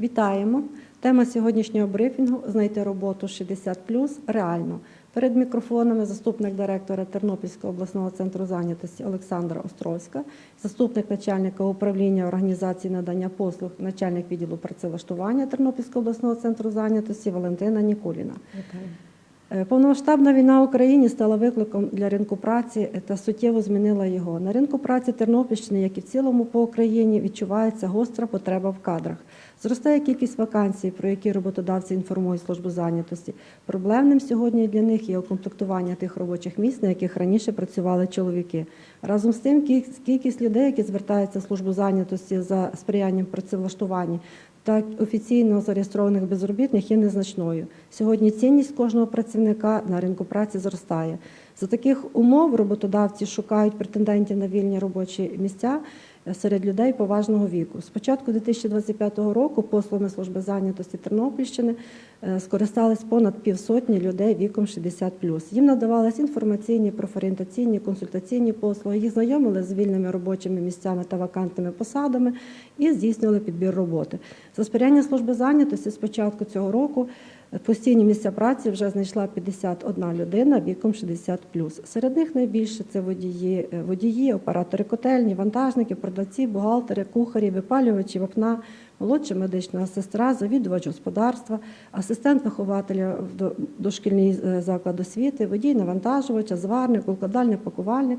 Вітаємо! Тема сьогоднішнього брифінгу знайти роботу 60 реально. Перед мікрофонами заступник директора Тернопільського обласного центру зайнятості Олександра Островська, заступник начальника управління організації надання послуг, начальник відділу працевлаштування Тернопільського обласного центру зайнятості Валентина Нікуліна. Е, Повномасштабна війна в Україні стала викликом для ринку праці та суттєво змінила його. На ринку праці Тернопільщини, як і в цілому по Україні, відчувається гостра потреба в кадрах. Зростає кількість вакансій, про які роботодавці інформують службу зайнятості. Проблемним сьогодні для них є укомплектування тих робочих місць, на яких раніше працювали чоловіки. Разом з тим, кількість людей, які звертаються в службу зайнятості за сприянням працевлаштуванні, та офіційно зареєстрованих безробітних є незначною. Сьогодні цінність кожного працівника на ринку праці зростає. За таких умов роботодавці шукають претендентів на вільні робочі місця серед людей поважного віку. З початку 2025 року послугами служби зайнятості Тернопільщини е, скористались понад півсотні людей віком 60+. Їм надавались інформаційні, профорієнтаційні, консультаційні послуги, їх знайомили з вільними робочими місцями та вакантними посадами і здійснювали підбір роботи. За сприяння служби зайнятості з початку цього року постійні місця праці вже знайшла 51 людина віком 60+. Серед них найбільше це водії, е, водії, оператори котельні, вантажники, продавці, бухгалтери, кухарі, випалювачі, вапна, молодша медична сестра, завідувач господарства, асистент вихователя в до- дошкільний е, заклад освіти, водій навантажувача, зварник, укладальник, пакувальник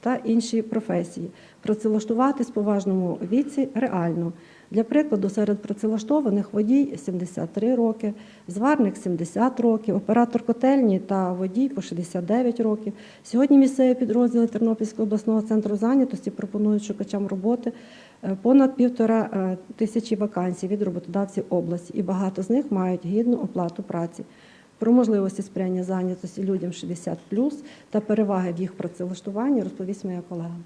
та інші професії. Працевлаштуватись в поважному віці реально. Для прикладу, серед працевлаштованих водій 73 роки, зварник 70 років, оператор котельні та водій по 69 років. Сьогодні місцеві підрозділи Тернопільського обласного центру зайнятості пропонують шукачам роботи е, понад півтора е, тисячі вакансій від роботодавців області, і багато з них мають гідну оплату праці. Про можливості сприяння зайнятості людям 60+, та переваги в їх працевлаштуванні розповість моя колега.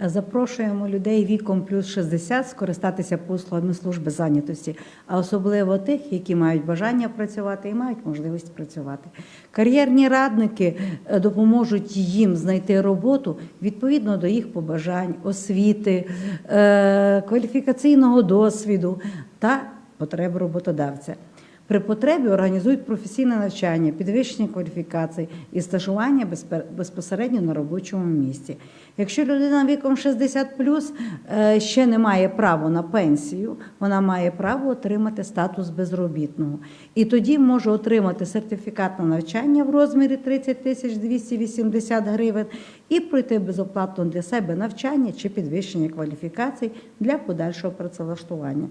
Запрошуємо людей віком плюс 60 скористатися послугами служби зайнятості, а особливо тих, які мають бажання працювати і мають можливість працювати. Кар'єрні радники е, допоможуть їм знайти роботу відповідно до їх побажань, освіти, е, кваліфікаційного досвіду та потреб роботодавця. При потребі організують професійне навчання, підвищення кваліфікацій і стажування безпосередньо на робочому місці. Якщо людина віком 60 е, ще не має права на пенсію, вона має право отримати статус безробітного. І тоді може отримати сертифікат на навчання в розмірі 30 тисяч 280 гривень і пройти безоплатно для себе навчання чи підвищення кваліфікацій для подальшого працевлаштування.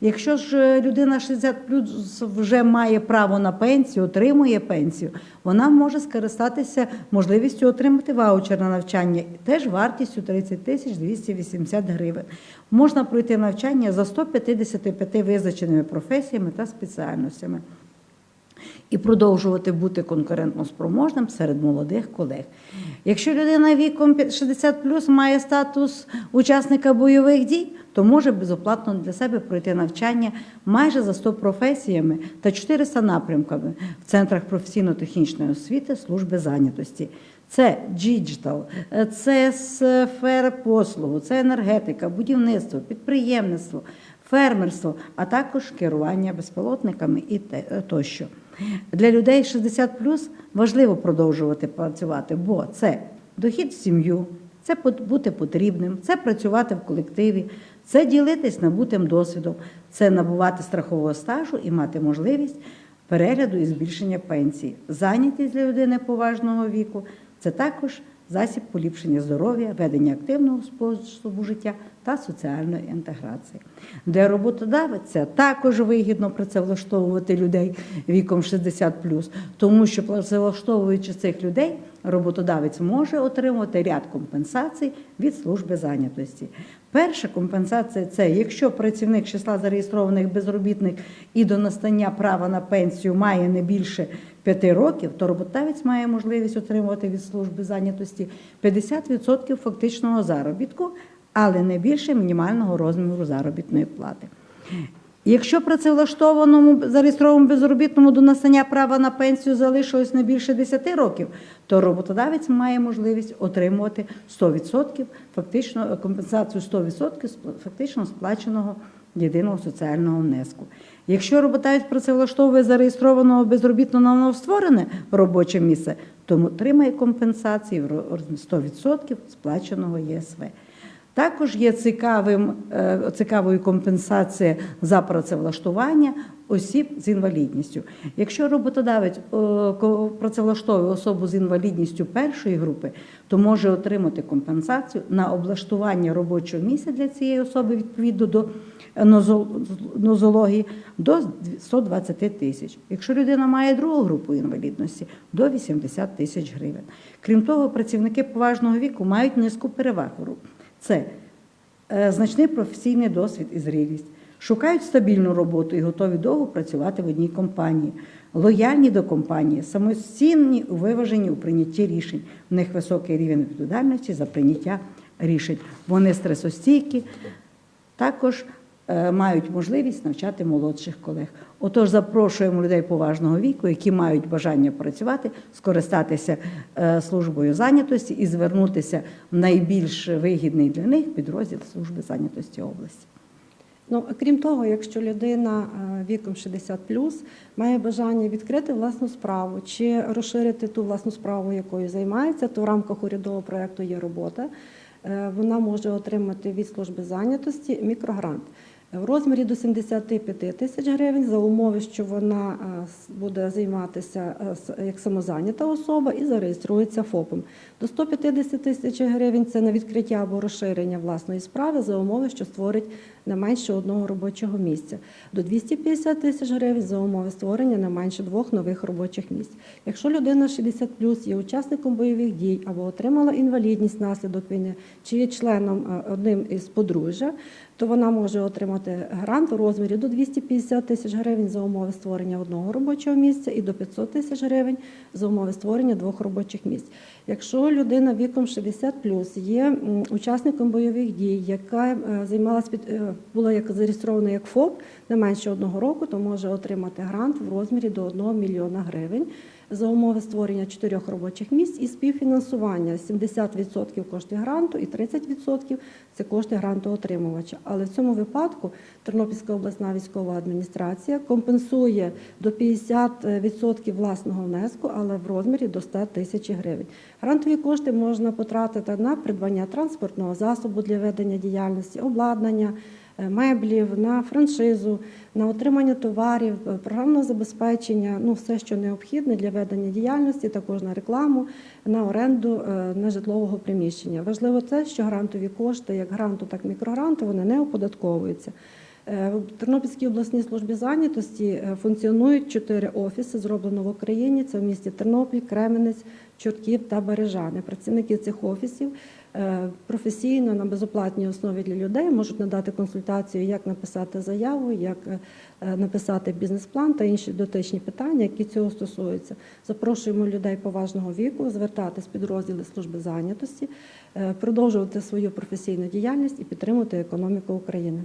Якщо ж е, людина 60 плюс вже має право на пенсію, отримує пенсію, вона може скористатися можливістю отримати ваучер на навчання, теж вартістю 30 тисяч 280 гривень. Можна пройти навчання за 155 визначеними професіями та спеціальностями і продовжувати бути конкурентноспроможним серед молодих колег. Якщо людина віком 60 має статус учасника бойових дій, то може безоплатно для себе пройти навчання майже за 100 професіями та 400 напрямками в центрах професійно-технічної освіти служби зайнятості. Це діджитал, це сфера послугу, це енергетика, будівництво, підприємництво, фермерство, а також керування безпілотниками і те- тощо. Для людей 60 важливо продовжувати працювати, бо це дохід в сім'ю, це бути потрібним, це працювати в колективі, це ділитись набутим досвідом, це набувати страхового стажу і мати можливість перегляду і збільшення пенсії. Зайнятість для людини поважного віку це також засіб поліпшення здоров'я, ведення активного способу життя та соціальної інтеграції. Для роботодавця також вигідно працевлаштовувати людей віком 60 тому що працевлаштовуючи цих людей, роботодавець може отримати ряд компенсацій від служби зайнятості. Перша компенсація це якщо працівник числа зареєстрованих безробітних і до настання права на пенсію має не більше 5 років, то роботодавець має можливість отримувати від служби зайнятості 50% фактичного заробітку, але не більше мінімального розміру заробітної плати. Якщо працевлаштованому зареєстрованому безробітному до настання права на пенсію залишилось не більше 10 років, то роботодавець має можливість отримувати 100% фактично компенсацію 100% сп- фактично сплаченого єдиного соціального внеску. Якщо роботодавець працевлаштовує зареєстрованого безробітного на новостворене робоче місце, то отримає компенсації в 100% сплаченого ЄСВ. Також є цікавим, е, цікавою компенсація за працевлаштування осіб з інвалідністю. Якщо роботодавець е, працевлаштовує особу з інвалідністю першої групи, то може отримати компенсацію на облаштування робочого місця для цієї особи відповідно до нозології до 120 тисяч. Якщо людина має другу групу інвалідності, до 80 тисяч гривень. Крім того, працівники поважного віку мають низку переваг. Це е, значний професійний досвід і зрілість, шукають стабільну роботу і готові довго працювати в одній компанії, лояльні до компанії, самостійні у виваженні у прийнятті рішень. В них високий рівень відповідальності за прийняття рішень. Вони стресостійкі, також мають можливість навчати молодших колег. Отож, запрошуємо людей поважного віку, які мають бажання працювати, скористатися е, службою зайнятості і звернутися в найбільш вигідний для них підрозділ служби зайнятості області. Ну, крім того, якщо людина е, віком 60 має бажання відкрити власну справу чи розширити ту власну справу, якою займається, то в рамках урядового проєкту є робота. Е, Вона може отримати від служби зайнятості мікрогрант в розмірі до 75 тисяч гривень за умови, що вона е, буде займатися е, як самозайнята особа і зареєструється ФОПом. До 150 тисяч гривень це на відкриття або розширення власної справи за умови, що створить не менше одного робочого місця. До 250 тисяч гривень за умови створення не менше двох нових робочих місць. Якщо людина 60 є учасником бойових дій або отримала інвалідність внаслідок війни, чи є членом е, одним із подружжя, то вона може отримати грант у розмірі до 250 тисяч гривень за умови створення одного робочого місця і до 500 тисяч гривень за умови створення двох робочих місць. Якщо людина віком 60 є учасником бойових дій, яка е, займалась під е, була як зареєстрована як ФОП не менше одного року, то може отримати грант в розмірі до 1 мільйона гривень за умови створення чотирьох робочих місць і співфінансування 70% коштів гранту і 30% це кошти грантоотримувача. Але в цьому випадку Тернопільська обласна військова адміністрація компенсує до 50% власного внеску, але в розмірі до 100 тисяч гривень. Грантові кошти можна потратити на придбання транспортного засобу для ведення діяльності, обладнання меблів, на франшизу, на отримання товарів, е, програмного забезпечення, ну все, що необхідне для ведення діяльності, також на рекламу, на оренду е, нежитлового приміщення. Важливо те, що грантові кошти, як гранту, так і мікрогранту, вони не оподатковуються. Е, В Тернопільській обласній службі зайнятості функціонують чотири офіси, зроблено в Україні. Це в місті Тернопіль, Кременець, Чортків та Бережани. Працівники цих офісів професійно на безоплатній основі для людей можуть надати консультацію, як написати заяву, як е, е, написати бізнес-план та інші дотичні питання, які цього стосуються. Запрошуємо людей поважного віку звертатись в підрозділи служби зайнятості, е, продовжувати свою професійну діяльність і підтримувати економіку України.